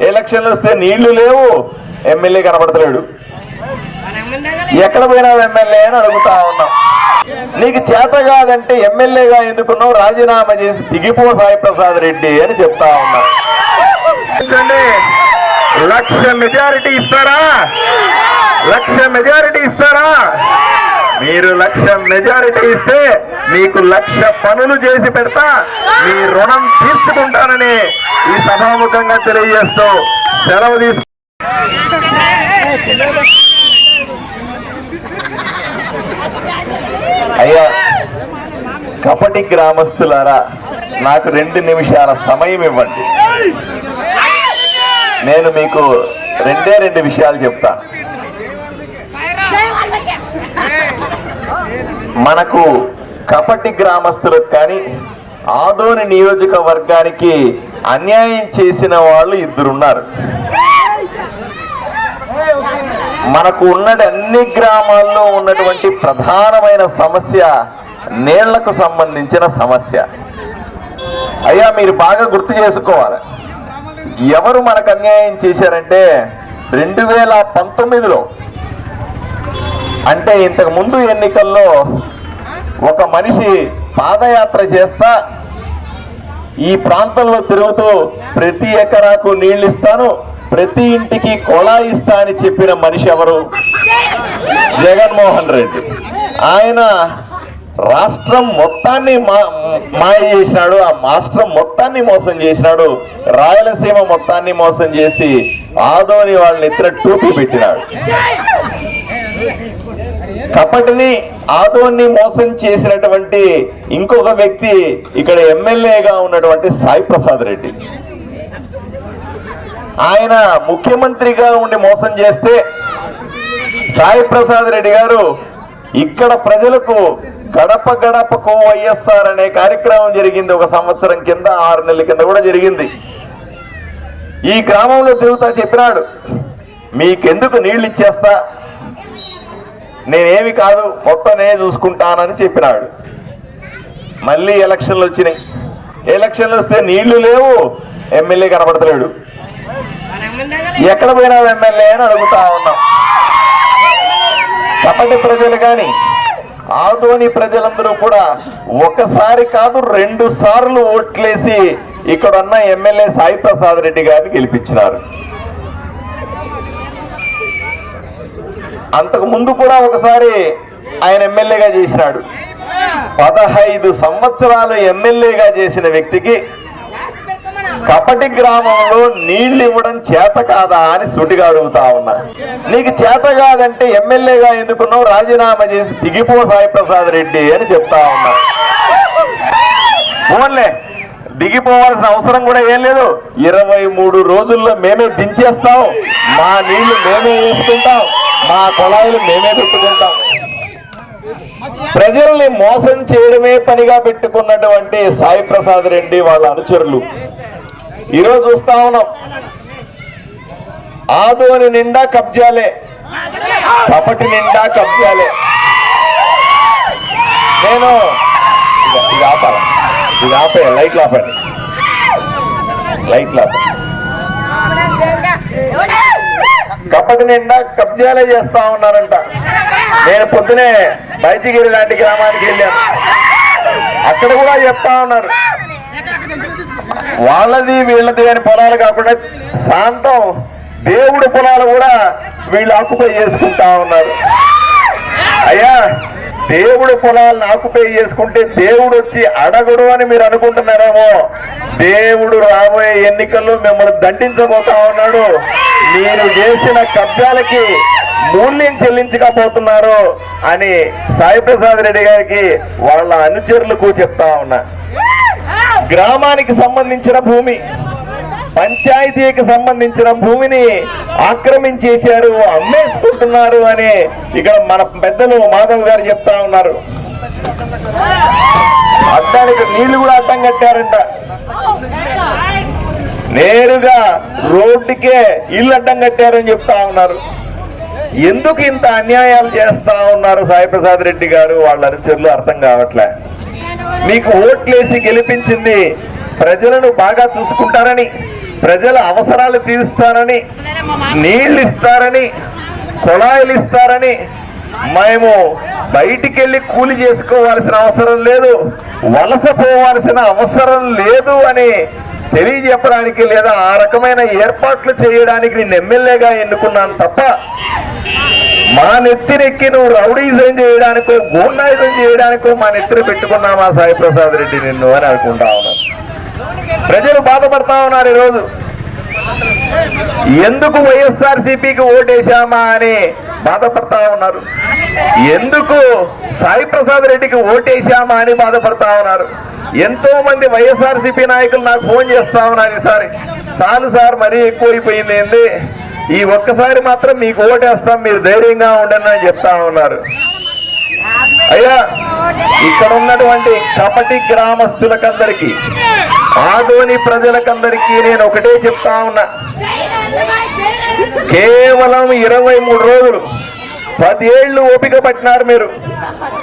ఎలక్షన్లు వస్తే నీళ్ళు లేవు. ఎమ్మెల్యే కనబడతలేడు. ఎక్కడ పోయినావు ఎమ్మెల్యే అని అడుగుతా ఉన్నాం. నీకు చేత కాదంటే ఎమ్మెల్యేగా ఎందుకున్నావు? రాజీనామా చేసి దిగిపో సాయి ప్రసాద్ రెడ్డి అని చెప్తా ఉన్నా. లక్ష మెజారిటీ ఇస్తారా? లక్ష మెజారిటీ ఇస్తారా? మీరు లక్ష మెజారిటీ ఇస్తే మీకు లక్ష పనులు చేసి పెడతా. మీ రుణం తీర్చుకుంటానని ఈ సభాముఖంగా తెలియజేస్తూ సెలవు తీసుకు అయ్యా కపటి గ్రామస్తులారా నాకు రెండు నిమిషాల సమయం ఇవ్వండి. నేను మీకు రెండే రెండు విషయాలు చెప్తాను. మనకు కపటి గ్రామస్తులకు కానీ ఆదోని నియోజకవర్గానికి అన్యాయం చేసిన వాళ్ళు ఇద్దరున్నారు. మనకు ఉన్నటి అన్ని గ్రామాల్లో ఉన్నటువంటి ప్రధానమైన సమస్య నీళ్ళకు సంబంధించిన సమస్య. అయ్యా మీరు బాగా గుర్తు చేసుకోవాలి. ఎవరు మనకు అన్యాయం చేశారంటే రెండు వేల పంతొమ్మిదిలో అంటే ఇంతకు ముందు ఎన్నికల్లో ఒక మనిషి పాదయాత్ర చేస్తా ఈ ప్రాంతంలో తిరుగుతూ ప్రతి ఎకరాకు నీళ్ళు ఇస్తాను ప్రతి ఇంటికి కొళాయి ఇస్తా అని చెప్పిన మనిషి ఎవరు? జగన్మోహన్ రెడ్డి. ఆయన రాష్ట్రం మొత్తాన్ని మా మాయ చేసినాడు ఆ రాష్ట్రం మొత్తాన్ని మోసం చేసినాడు రాయలసీమ మొత్తాన్ని మోసం చేసి ఆదోని వాళ్ళని ఇతర టూపీ పెట్టినాడు. కపటిని ఆదోన్ని మోసం చేసినటువంటి ఇంకొక వ్యక్తి ఇక్కడ ఎమ్మెల్యేగా ఉన్నటువంటి సాయి ప్రసాద్ రెడ్డి. ఆయన ముఖ్యమంత్రిగా ఉండి మోసం చేస్తే సాయి ప్రసాద్ రెడ్డి గారు ఇక్కడ ప్రజలకు గడప గడపకు వైఎస్ఆర్ అనే కార్యక్రమం జరిగింది. ఒక సంవత్సరం కింద ఆరు నెలల కింద కూడా జరిగింది. ఈ గ్రామంలో తిరుగుతా చెప్పినాడు మీకెందుకు నీళ్ళు ఇచ్చేస్తా? నేనేమి కాదు మొత్తం నేనే చూసుకుంటానని చెప్పినాడు. మళ్ళీ ఎలక్షన్లు వచ్చినాయి. ఎలక్షన్లు వస్తే నీళ్ళు లేవు ఎమ్మెల్యే కనబడతలేడు. ఎక్కడ పోయినావు ఎమ్మెల్యే అని అడుగుతా ఉన్నాం. కపటి ప్రజలు కానీ ఆదోని ప్రజలందరూ కూడా ఒకసారి కాదు రెండు సార్లు ఓట్లేసి ఇక్కడ ఉన్న ఎమ్మెల్యే సాయి ప్రసాద్ రెడ్డి గారిని గెలిపించినారు. అంతకు ముందు కూడా ఒకసారి ఆయన ఎమ్మెల్యేగా చేసినాడు. పదహైదు సంవత్సరాలు ఎమ్మెల్యేగా చేసిన వ్యక్తికి కపటి గ్రామంలో నీళ్ళు ఇవ్వడం చేత కాదా అని సుటిగా అడుగుతా ఉన్నా. నీకు చేత కాదంటే ఎమ్మెల్యేగా ఎందుకున్నావు? రాజీనామా చేసి దిగిపో సాయి ప్రసాద్ రెడ్డి అని చెప్తా ఉన్నా. ఓన్లే దిగిపోవాల్సిన అవసరం కూడా ఏం లేదు. ఇరవై మూడు రోజుల్లో మేమే దించేస్తాం. మా నీళ్ళు మేమే వేసుకుంటాం. మా కుళాయిలు మేమే పెట్టుకుంటాం ప్రజల్ని మోసం చేయడమే పనిగా పెట్టుకున్నటువంటి సాయి ప్రసాద్ రెడ్డి వాళ్ళ అనుచరులు. ఈరోజు చూస్తా ఉన్నాం. ఆదోని నిండా కబ్జాలే. కపటి నిండా కబ్జాలే. నేను ఇది- ఆపాలి? ఇది ఆపే లైట్లు ఆపండి. లైట్లు ఆపండి. కప్పటి నిండా కబ్జాలే చేస్తా ఉన్నారంట. నేను పొద్దునే బైచిగిరి లాంటి గ్రామానికి వెళ్ళాను. అక్కడ కూడా చెప్తా ఉన్నారు. వాళ్ళది వీళ్ళది అని పొలాలు కాకుండా శాంతం దేవుడి పొలాలు కూడా వీళ్ళు ఆకుపై చేసుకుంటా ఉన్నారు. అయ్యా దేవుడు పొలాలను ఆకుపై చేసుకుంటే దేవుడు వచ్చి అడగడు అని మీరు అనుకుంటున్నారేమో. దేవుడు రాబోయే ఎన్నికల్లో మిమ్మల్ని దండించబోతా ఉన్నాడు. మీరు చేసిన కబ్జాలకి మూల్యం చెల్లించకపోతున్నారు అని సాయిప్రసాద్ రెడ్డి గారికి వాళ్ళ అనుచరులకు చెప్తా ఉన్నా. గ్రామానికి సంబంధించిన భూమి. పంచాయతీకి సంబంధించిన భూమిని ఆక్రమించేశారు అమ్మేసుకుంటున్నారు అని ఇక్కడ మన పెద్దలు మాధవ్ గారు చెప్తా ఉన్నారు. అడ్డానికి నీళ్ళు కూడా అడ్డం కట్టారంట. నేరుగా రోడ్డుకే ఇల్లు అడ్డం కట్టారని చెప్తా ఉన్నారు. ఎందుకు ఇంత అన్యాయాలు చేస్తా ఉన్నారు సాయిప్రసాద్ రెడ్డి గారు? వాళ్ళ అనుచరులు అర్థం కావట్లే. మీకు ఓట్లేసి గెలిపించింది ప్రజలను బాగా చూసుకుంటారని. ప్రజల అవసరాలు తీరుస్తారని నీళ్ళు ఇస్తారని కుళాయిలు ఇస్తారని మేము బయటికి వెళ్ళి కూలి చేసుకోవాల్సిన అవసరం లేదు వలస పోవాల్సిన అవసరం లేదు అని తెలియజెప్పడానికి లేదా ఆ రకమైన ఏర్పాట్లు చేయడానికి నేను ఎమ్మెల్యేగా ఎన్నుకున్నాను తప్ప మా నెత్తినెక్కి నువ్వు రౌడీజం చేయడానికో గూండాయిజం చేయడానికో మా నెత్తిన పెట్టుకున్నామా సాయి ప్రసాద్ రెడ్డి నిన్ను అని అనుకుంటా ఉన్నాను. ప్రజలు బాధపడతా ఉన్నారు ఈరోజు. ఎందుకు వైఎస్ఆర్ సిపికి ఓటేశామా అని బాధపడతా ఉన్నారు. ఎందుకు సాయి ప్రసాద్ రెడ్డికి ఓటేశామా అని బాధపడతా ఉన్నారు. ఎంతో మంది వైఎస్ఆర్ సిపి నాయకులు నాకు ఫోన్ చేస్తా ఉన్నారు ఈసారి. చాలు సార్ మరీ ఎక్కువైపోయింది ఏంది? ఈ ఒక్కసారి మాత్రం మీకు ఓటేస్తాం మీరు ధైర్యంగా ఉండండి అని చెప్తా ఉన్నారు. అయ్యా ఇక్కడ ఉన్నటువంటి కపటి గ్రామస్తులకందరికీ ఆదోని ప్రజలకందరికీ నేను ఒకటే చెప్తా ఉన్నా. కేవలం ఇరవై మూడు రోజులు పదేళ్ళు ఓపిక పట్టినారు మీరు.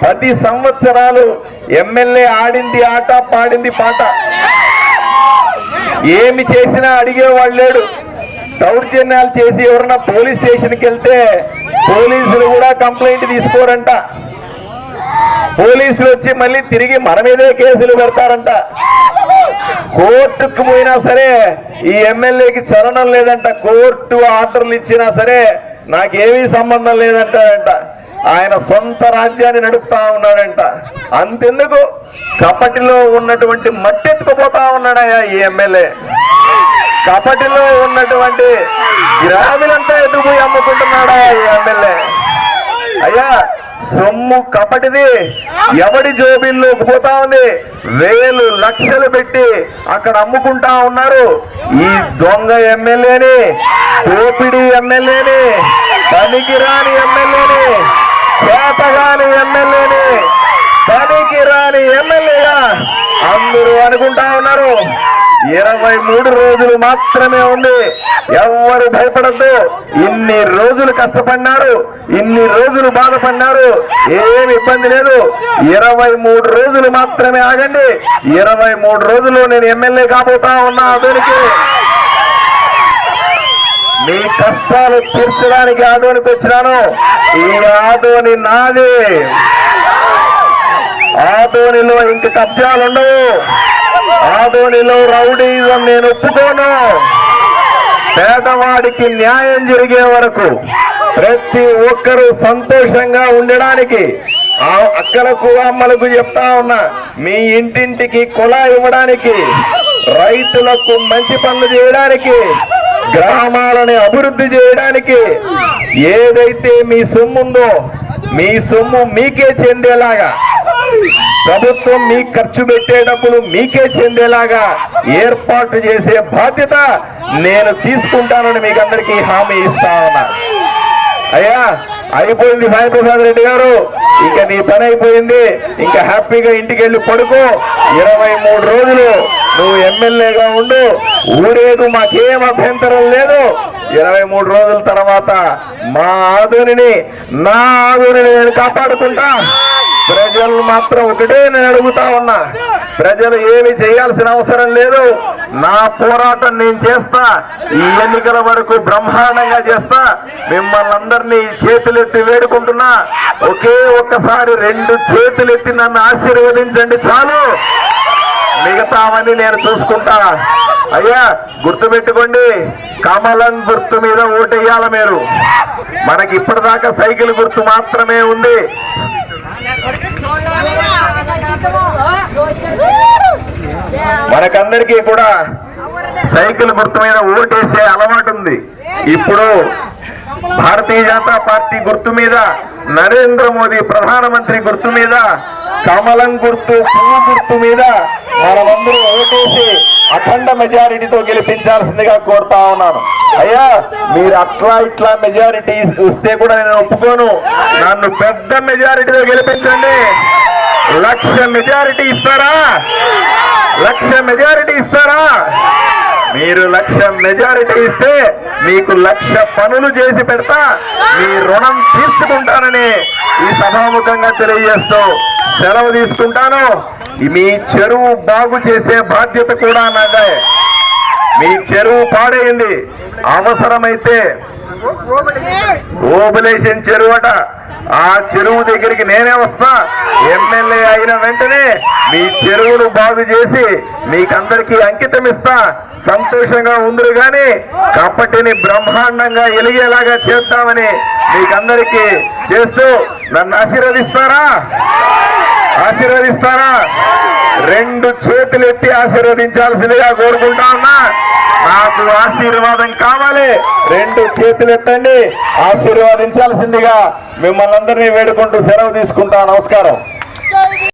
పది సంవత్సరాలు ఎమ్మెల్యే ఆడింది ఆట పాడింది పాట. ఏమి చేసినా అడిగేవాళ్ళు లేడు. దౌర్జన్యాలు చేసి ఎవరన్నా పోలీస్ స్టేషన్కి వెళ్తే పోలీసులు కూడా కంప్లైంట్ తీసుకోరంట. పోలీసులు వచ్చి మళ్ళీ తిరిగి మన మీదే కేసులు పెడతారంట. కోర్టుకు పోయినా సరే ఈ ఎమ్మెల్యేకి చరణం లేదంట. కోర్టు ఆర్డర్లు ఇచ్చినా సరే నాకేమీ సంబంధం లేదంటాడంట. ఆయన సొంత రాజ్యాన్ని నడుపుతా ఉన్నాడంట. అంతెందుకు? కపటిలో ఉన్నటువంటి మట్టెత్తుకుపోతా ఉన్నాడయ్యా ఈ ఎమ్మెల్యే. కపటిలో ఉన్నటువంటి గ్రామీణంతా ఎత్తుకుపోయి అమ్ముకుంటున్నాడా ఈ ఎమ్మెల్యే. అయ్యా సొమ్ము కపటిది. ఎవడి జోబిల్లోకి పోతా ఉంది? వేలు లక్షలు పెట్టి అక్కడ అమ్ముకుంటా ఉన్నారు. ఈ దొంగ ఎమ్మెల్యేని దోపిడి ఎమ్మెల్యేని పనికిరాని ఎమ్మెల్యేని చేతగాని ఎమ్మెల్యేని పనికిరాని ఎమ్మెల్యేగా అందరూ అనుకుంటా ఉన్నారు. ఇరవై మూడు రోజులు మాత్రమే ఉంది. ఎవరు భయపడద్దు. ఇన్ని రోజులు కష్టపడినారు. ఇన్ని రోజులు బాధపడినారు. ఏమి ఇబ్బంది లేదు. ఇరవై మూడు రోజులు మాత్రమే ఆగండి. ఇరవై మూడు రోజులు నేను ఎమ్మెల్యే కాబోతా ఉన్నా అతనికి మీ కష్టాలు తీర్చడానికి ఆదోనికి వచ్చినాను. ఈ ఆదోని నాది. ఆదోనిలో ఇంక కబ్జాలుండవు ఆదోనిలో రౌడీజం నేను ఒప్పుకోను. పేదవాడికి న్యాయం జరిగే వరకు ప్రతి ఒక్కరూ సంతోషంగా ఉండడానికి ఆ అక్కలకు అమ్మలకు చెప్తా ఉన్నా మీ ఇంటింటికి కులా ఇవ్వడానికి రైతులకు మంచి పనులు చేయడానికి గ్రామాలని అభివృద్ధి చేయడానికి ఏదైతే మీ సొమ్ముందో మీ సొమ్ము మీకే చెందేలాగా ప్రభుత్వం మీ ఖర్చు పెట్టే డబ్బులు మీకే చెందేలాగా ఏర్పాటు చేసే బాధ్యత నేను తీసుకుంటానని మీకు అందరికీ హామీ ఇస్తా ఉన్నా. అయ్యా అయిపోయింది సాయిప్రసాద్ రెడ్డి గారు. ఇంకా నీ పని అయిపోయింది. ఇంకా హ్యాపీగా ఇంటికి వెళ్ళి పడుకో. ఇరవై మూడు రోజులు నువ్వు ఎమ్మెల్యేగా ఉండు. ఊరేగు మాకేం అభ్యంతరం లేదు. ఇరవై మూడు రోజుల తర్వాత మా ఆదుని నా ఆదుని నేను కాపాడుకుంటా. ప్రజలు మాత్రం ఒకటే నేను అడుగుతా ఉన్నా. ప్రజలు ఏమి చేయాల్సిన అవసరం లేదు. నా పోరాటం నేను చేస్తా. ఈ ఎన్నికల వరకు బ్రహ్మాండంగా చేస్తా. మిమ్మల్ని అందరినీ చేతులెత్తి వేడుకుంటున్నా. ఒకే ఒక్కసారి రెండు చేతులెత్తి నన్ను ఆశీర్వదించండి చాలు. మిగతావన్నీ నేను చూసుకుంటా. అయ్యా గుర్తుపెట్టుకోండి. కమలం గుర్తు మీద ఓటేయాల మీరు. మనకి ఇప్పటిదాకా సైకిల్ గుర్తు మాత్రమే ఉంది. మనకందరికీ కూడా సైకిల్ గుర్తు మీద ఓటేసే అలవాటు ఉంది. ఇప్పుడు భారతీయ జనతా పార్టీ గుర్తు మీద నరేంద్ర మోదీ ప్రధానమంత్రి గుర్తు మీద కమలం గుర్తు పువ్వు గుర్తు మీద మనమందరూ ఓటేసి అఖండ మెజారిటీతో గెలిపించాల్సిందిగా కోరుతా ఉన్నాను. అయ్యా మీరు అట్లా ఇట్లా మెజారిటీ ఇస్తే కూడా నేను ఒప్పుకోను. నన్ను పెద్ద మెజారిటీతో గెలిపించండి. లక్ష మెజారిటీ ఇస్తారా? లక్ష మెజారిటీ ఇస్తారా? మీరు లక్ష మెజారిటీ ఇస్తే మీకు లక్ష పనులు చేసి పెడతా. మీ రుణం తీర్చుకుంటానని ఈ సభాముఖంగా తెలియజేస్తూ సెలవు తీసుకుంటాను. మీ చెరువు బాగు చేసే బాధ్యత కూడా నాదే. మీ చెరువు పాడైంది. అవసరమైతే ఓబులేషన్ చెరువు అట. ఆ చెరువు దగ్గరికి నేనే వస్తా. ఎమ్మెల్యే అయిన వెంటనే మీ చెరువును బాగు చేసి మీకందరికీ అంకితం ఇస్తా. సంతోషంగా ఉందరు గాని కప్పటిని బ్రహ్మాండంగా ఎలిగేలాగా చేద్దామని మీకందరికీ చేస్తూ నన్ను ఆశీర్వదిస్తారా? ఆశీర్వదిస్తారా? రెండు చేతులు ఎత్తి ఆశీర్వదించాల్సిందిగా కోరుకుంటా ఉన్నా. నాకు ఆశీర్వాదం కావాలి. రెండు చేతులు ఎత్తండి. ఆశీర్వాదించాల్సిందిగా మిమ్మల్ని అందరినీ వేడుకుంటూ సెలవు తీసుకుంటా. నమస్కారం.